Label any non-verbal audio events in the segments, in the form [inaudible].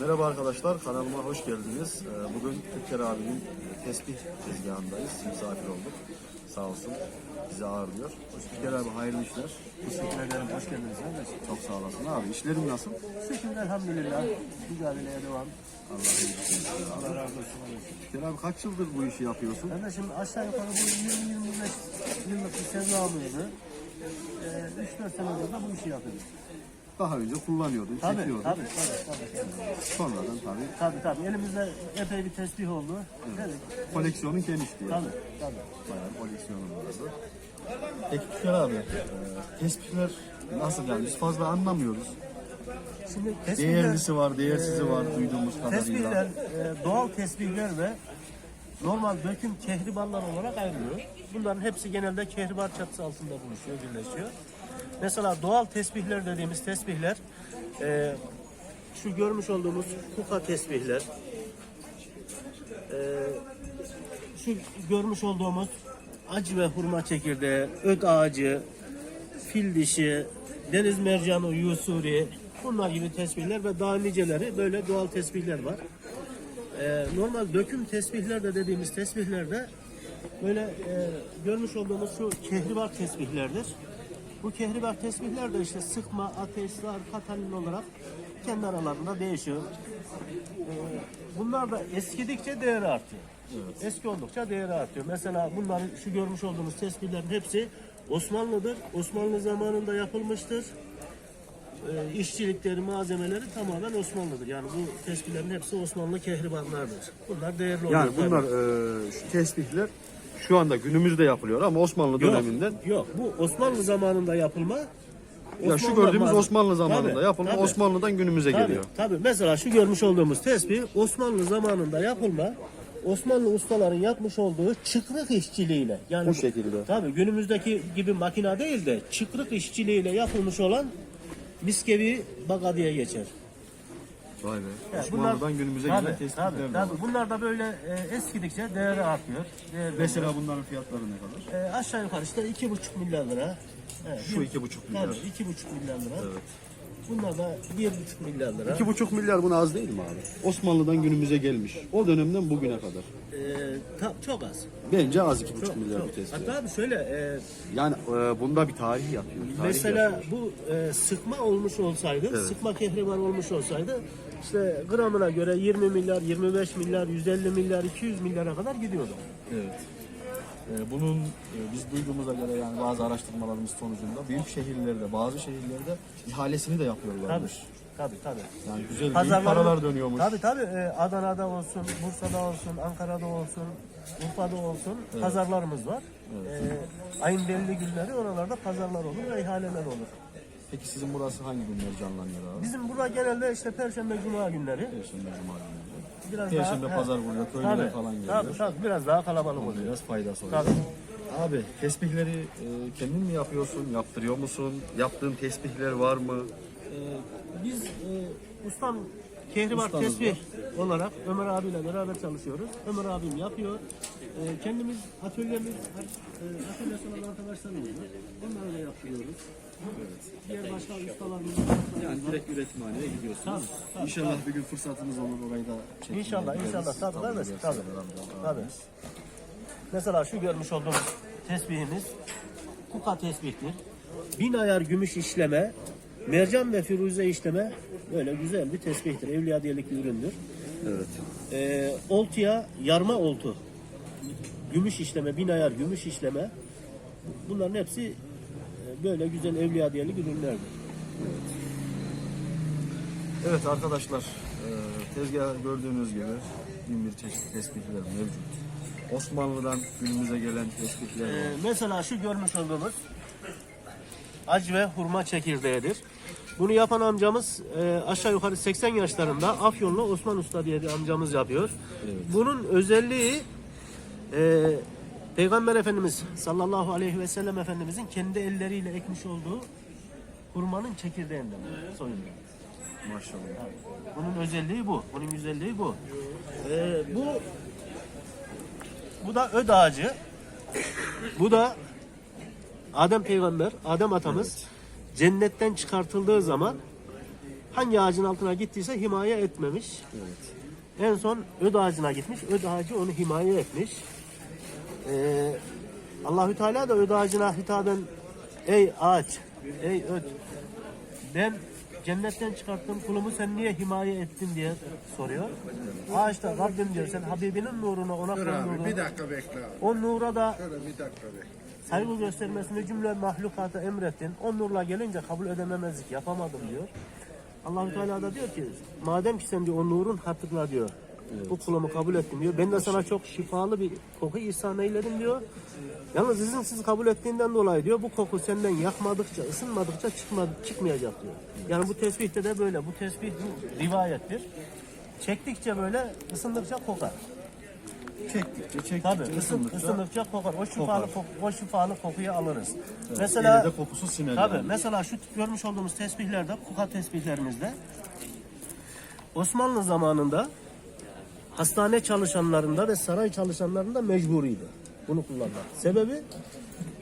Merhaba arkadaşlar, kanalıma hoş geldiniz. Ee, Bugün Türker abinin e, tesbih tezgahındayız. Misafir olduk. Sağ olsun bizi ağırlıyor. Türker abi hayırlı işler. Teşekkür ederim. Hoş geldiniz. Çok sağ olasın abi. İşlerin nasıl? Şükür elhamdülillah. Mücadeleye devam. Allah iyilik versin. Allah razı olsun. Türker abi kaç yıldır bu işi yapıyorsun? Kardeşim aşağı yukarı bu 20-25 yıllık bir sevdamızdı. Ee, 3-4 senedir de bu işi yapıyoruz. Daha önce kullanıyordun, Tabii, çekiyordun. tabii, tabii, tabii. Sonradan tabii Tabii, tabii. Elimizde epey bir tesbih oldu. Evet. koleksiyonun genişti. yani. Tabii, tabii. Bayağı koleksiyonun vardı. Peki Türker abi, e, tesbihler nasıl yani? Biz fazla anlamıyoruz. Şimdi tesbihler, Değerlisi var, değersizi var duyduğumuz kadarıyla. tesbihler e, doğal tesbihler ve normal döküm kehribarlar olarak ayrılıyor. Bunların hepsi genelde kehribar çatısı altında buluşuyor, birleşiyor. Mesela doğal tesbihler dediğimiz tesbihler e, şu görmüş olduğumuz kuka tesbihler e, şu görmüş olduğumuz acı ve hurma çekirdeği, öt ağacı, fil dişi, deniz mercanı, yusuri bunlar gibi tesbihler ve daha niceleri böyle doğal tesbihler var. Ee, normal döküm tesbihler de dediğimiz tesbihlerde böyle e, görmüş olduğumuz şu kehribar tesbihlerdir. Bu kehribar tesbihler de işte sıkma, ateşler, katalin olarak kendi aralarında değişiyor. Ee, bunlar da eskidikçe değeri artıyor. Eski oldukça değeri artıyor. Mesela bunların şu görmüş olduğumuz tesbihlerin hepsi Osmanlı'dır. Osmanlı zamanında yapılmıştır. Ee, işçilikleri, malzemeleri tamamen Osmanlı'dır. Yani bu tesbihlerin hepsi Osmanlı kehribarlardır. Bunlar değerli oluyor. Yani bunlar e, şu tesbihler şu anda günümüzde yapılıyor ama Osmanlı Yok, döneminden Yok, bu Osmanlı zamanında yapılma. ya şu Osmanlı gördüğümüz zamanı- Osmanlı zamanında Tabii, yapılma tabii. Osmanlı'dan günümüze Tabii, geliyor. tabii. Mesela şu görmüş olduğumuz tesbih Osmanlı zamanında yapılma. Osmanlı ustaların yapmış olduğu çıkrık işçiliğiyle yani Bu şekilde. Tabii günümüzdeki gibi makina değil de çıkrık işçiliğiyle yapılmış olan miskevi baga diye geçer. Vay be. Yani Osmanlı'dan günümüze tabii, gelen tesbihler tabii, var. tabii. Bunlar da böyle e, eskidikçe değeri artıyor. Değeri Mesela bunların fiyatları ne kadar? e, aşağı yukarı işte iki buçuk milyar lira. Evet, Şu bir- iki buçuk milyar. Tabii iki buçuk milyar lira. Evet. Bunlar da bir buçuk milyar lira. İki buçuk milyar buna az değil mi abi? Osmanlı'dan günümüze gelmiş. O dönemden bugüne kadar. Ee, ta- çok az. Bence az iki buçuk milyar çok. bir tesbih. Hatta abi şöyle e, Yani e, bunda bir tarih yatıyor. Tarih mesela yatıyor. bu e, sıkma olmuş olsaydı, sıkma kehribar olmuş olsaydı işte gramına göre 20 milyar, 25 milyar, 150 milyar, 200 milyara kadar gidiyordu. Evet. Ee, bunun e, biz duyduğumuza göre yani bazı araştırmalarımız sonucunda büyük şehirlerde, bazı şehirlerde ihalesini de Tabii. yapıyorlarmış. Tabii tabii. Yani güzel büyük Pazarların- paralar dönüyormuş. Tabii tabii. E, Adana'da olsun, Bursa'da olsun, Ankara'da olsun, Urfa'da olsun pazarlarımız var. E, ayın belli günleri oralarda pazarlar olur ve ihaleler olur. Peki sizin burası hangi günler canlanıyor abi? Bizim burada genelde işte Perşembe, Cuma günleri Perşembe, Cuma günleri. Biraz Perşembe, daha... pazar buraya, köylüler falan geliyor. tabii, tabii, biraz daha kalabalık oluyor. Biraz faydası oluyor. Tabii. Abi tesbihleri e, kendin mi yapıyorsun? Yaptırıyor musun? Yaptığın tesbihler var mı? Ee, biz e, ustam Kehribar Ustamız tesbih olarak Ömer abiyle beraber çalışıyoruz. Ömer abim yapıyor. Ee, kendimiz atölyemiz, e, atölye sanan arkadaşlarımız var. Onları da yaptırıyoruz. Diğer başka ustalarımız var. Yani direkt üretimhaneye gidiyorsunuz. Tabii, tabii, İnşallah bir gün fırsatımız olur orayı da çekmeye İnşallah, gideriz. inşallah. Tabii tabii. amcam, Tabii. abimiz. Mesela şu görmüş olduğumuz tesbihimiz kuka tesbihtir. Bin ayar gümüş işleme, mercan ve firuze işleme böyle güzel bir tesbihtir. Evliyadiyelik bir üründür. Evet. Ee, oltuya yarma oltu. Gümüş işleme, bin ayar gümüş işleme. Bunların hepsi böyle güzel evliyadiyelik ürünlerdir. Evet arkadaşlar e, tezgah gördüğünüz gibi bin bir çeşit tesbihler mevcut. Osmanlı'dan günümüze gelen tesbihler var. Ee, mesela şu görmüş olduğumuz ac ve hurma çekirdeğidir. Bunu yapan amcamız e, aşağı yukarı 80 yaşlarında Afyonlu Osman Usta diye bir amcamız yapıyor. Bunun özelliği e, Peygamber Efendimiz sallallahu aleyhi ve sellem Efendimizin kendi elleriyle ekmiş olduğu hurmanın çekirdeğinden soyundan. Maşallah. Bunun özelliği bu. Bunun güzelliği bu. Ee, bu bu da öd ağacı. Bu da Adem peygamber, Adem atamız cennetten çıkartıldığı zaman hangi ağacın altına gittiyse himaye etmemiş. Evet. En son öd ağacına gitmiş. Öd ağacı onu himaye etmiş. Ee, Allahü Teala da öd ağacına hitaben ey ağaç, ey öd ben cennetten çıkarttığım kulumu sen niye himaye ettin diye soruyor. Ağaç da Rabbim diyor sen Habibinin nuruna ona Dur abi nuru. bir dakika bekle abi. O nura da Şöyle bir dakika bekle. saygı göstermesini cümle mahlukata emrettin. O nurla gelince kabul edememezlik yapamadım diyor. Allahü Teala da diyor ki madem ki sen diyor o nurun hatırla diyor. Bu kulumu kabul ettim diyor. Ben de sana çok şifalı bir koku ihsan eyledim diyor. Yalnız izinsiz kabul ettiğinden dolayı diyor bu koku senden yakmadıkça, ısınmadıkça çıkmadı, çıkmayacak diyor. Yani bu tesbihte de böyle. Bu tesbih bu rivayettir. Çektikçe böyle ısındıkça kokar. Çektikçe, çektikçe, Tabii ısın, ısındıkça ısındıkça kokar. O şifalı Kokar. koku, o şifalı kokuyu alırız. mesela Mesela de kokusu siner. tabii yani. mesela şu görmüş olduğumuz tesbihlerde, kuka tesbihlerimizde Osmanlı zamanında hastane çalışanlarında ve saray çalışanlarında mecburiydi bunu kullanmak. Sebebi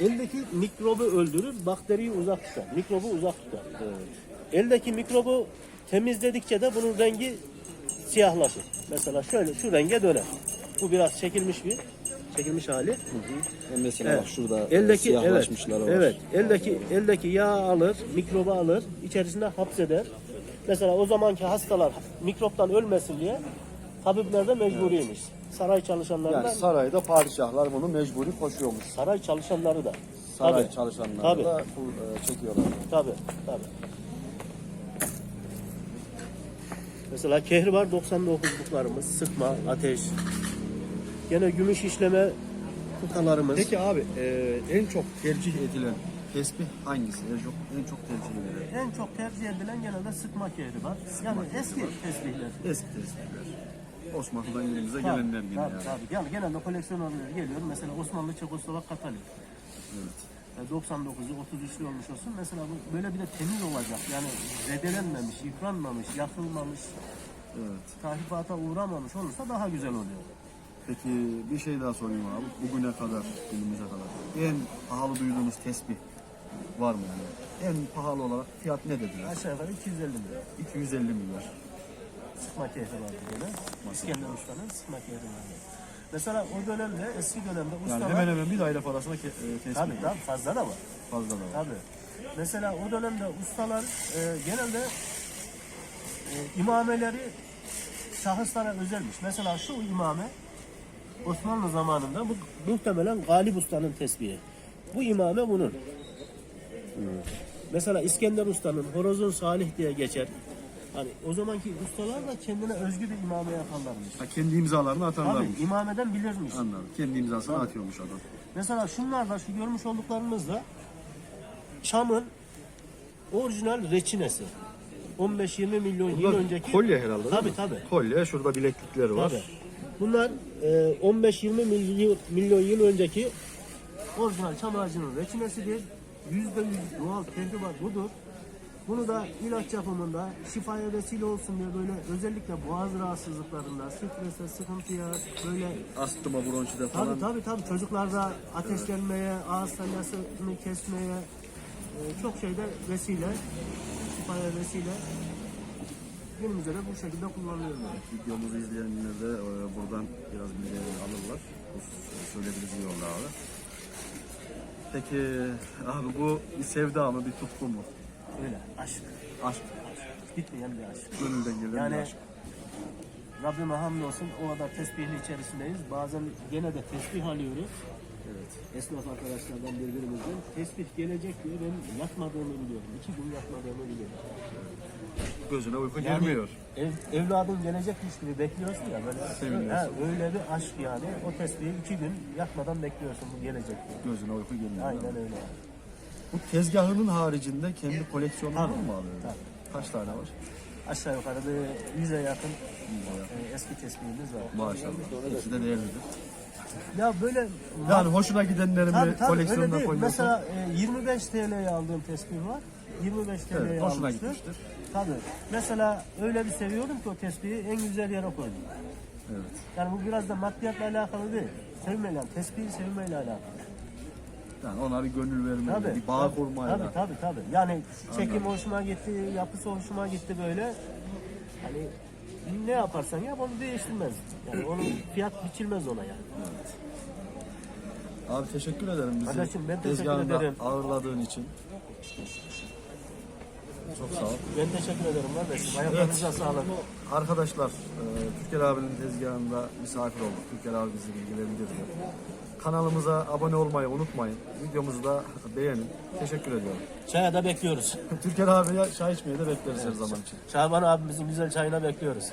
eldeki mikrobu öldürür, bakteriyi uzak tutar. Mikrobu uzak tutar. Eldeki mikrobu temizledikçe de bunun rengi siyahlaşır. Mesela şöyle şu renge döner. Bu biraz çekilmiş bir çekilmiş hali. Mesela Evet. bak şurada Eldeki siyahlaşmışlar evet, var. evet. Eldeki eldeki yağ alır, mikrobu alır, içerisinde hapseder. Mesela o zamanki hastalar mikroptan ölmesin diye tabipler de mecburiymiş. Saray çalışanları da Yani sarayda padişahlar bunu mecburi koşuyormuş. saray çalışanları da. Saray Tabii, çalışanları Tabii. da bu, e, çekiyorlar. Tabii, tabii. Mesela kehribar 99'luklarımız, sıkma, ateş. Gene gümüş işleme kukalarımız. Peki abi e, en çok tercih edilen tesbih hangisi? En çok en çok tercih edilen. En çok tercih edilen genelde sıkma kehri var. Yani eski tesbihler. Eski tesbihler. Osmanlı'dan elimize Tabii, gelenler yine tabii, yani. tabii. Yani genelde koleksiyonlarına geliyor. Mesela Osmanlı Çekoslovak Katalik. Evet. E, 99'u 33'lü olmuş olsun. Mesela bu böyle bir de temiz olacak. Yani zedelenmemiş, yıpranmamış, yakılmamış, Evet. tahrifata uğramamış olursa daha güzel oluyor. Peki bir şey daha sorayım abi. Bugüne kadar, günümüze kadar en pahalı duyduğunuz tesbih var mı yani? En pahalı olarak fiyat ne dediler? Aşağı yukarı 250 lira. 250 milyar. Sıkma keyfi vardı böyle. İskender Usta'nın sıkma keyfi vardı. Mesela o dönemde, eski dönemde Yani ustalar... hemen hemen bir daire parasına ke- e, tesbih Tabii tabii fazla da var. fazla da var. Tabii. Mesela o dönemde ustalar e, genelde e, imameleri şahıslara özelmiş. Mesela şu imame Osmanlı zamanında bu muhtemelen Galip Usta'nın tesbihi. Bu imame bunun. Mesela İskender Usta'nın Horozun Salih diye geçer. Hani o zamanki ustalar da kendine özgü bir imame yaparlarmış. Ha, kendi imzalarını atarlarmış. Tabii imameden bilirmiş. Anladım. Kendi imzasını atıyormuş adam. Mesela şunlar da şu görmüş olduklarımız da Çam'ın orijinal reçinesi. 15-20 milyon yıl önceki. kolye herhalde değil Tabii mi? tabii. Kolye, şurada bileklikleri var. Tabii. Bunlar e, 15-20 milyon, milyon yıl önceki orijinal çam ağacının reçinesidir. %100 doğal kehribar budur. Bunu da ilaç yapımında şifaya vesile olsun diye böyle özellikle boğaz rahatsızlıklarında, strese, sıkıntıya, böyle Astıma, bronşide Tabii falan. tabii tabii çocuklarda ateşlenmeye, ağız salyasını kesmeye e, çok şeyde vesile, şifaya vesile. Günümüzde de bu şekilde kullanılıyor. Videomuzu izleyenler de e, buradan biraz bilgilerini alırlar. Bu söylediğiniz iyi oldu abi. Peki abi bu bir sevda mı, bir tutku mu? Öyle aşk, Aşk. bitmeyen bir aşk. Gönülden gelen Yani bir aşk. Rabbime hamdolsun o kadar tesbihli içerisindeyiz. Bazen gene de tesbih alıyoruz. Evet. Esnaf arkadaşlardan birbirimizden. Tesbih gelecek diye ben yatmadığımı biliyorum. İki gün yatmadığımı biliyorum. Gözüne uyku Yani girmiyor. Ev, evladın gelecekmiş gibi bekliyorsun ya böyle. Seviniyorsun. Ha, öyle bir aşk yani. O tesbihi iki gün yatmadan bekliyorsun bu gelecek diye. Gözüne uyku girmiyor. Aynen öyle. Bu tezgahının haricinde kendi koleksiyonunu Tabii. mu alıyor? Tabii. Kaç tane var? Aşağı yukarı bir yüze yakın e, eski tesbihimiz var. Maşallah. Hepsi de değerlidir. Ya böyle Yani hoşuna gidenlerin tabii, bir tabii, öyle koleksiyonuna değil. koyuyorsun. Mesela e, 25 TL'ye aldığım tesbih var. 25 TL'ye Evet, hoşuna almıştır. gitmiştir. Tabii. Mesela öyle bir seviyorum ki o tesbihi en güzel yere koydum. Evet. Yani bu biraz da maddiyatla alakalı değil. Sevmeyle, tesbihi sevmeyle alakalı. Yani ona bir gönül vermeli, Tabii. bir bağ tabii, kurmayla. Tabii tabii tabii. Yani çekim hoşuma gitti, yapısı hoşuma gitti böyle. Hani ne yaparsan yap onu değiştirmez. Yani onun [clears throat] fiyat biçilmez ona yani. Abi teşekkür ederim bizi Kardeşim, ben teşekkür tezgahında ederim. ağırladığın için. Çok sağ ol. Ben teşekkür ederim kardeşim. Ayaklarınıza sağlık. Arkadaşlar, e, Türker abinin tezgahında misafir olduk. Türker abi bizi bilgilendirdi. Kanalımıza abone olmayı unutmayın. Videomuzu da beğenin. Teşekkür ediyorum. Çaya da bekliyoruz. [laughs] Türker abiye çay içmeye de bekleriz her zaman için. Şaban abimizin güzel çayına bekliyoruz.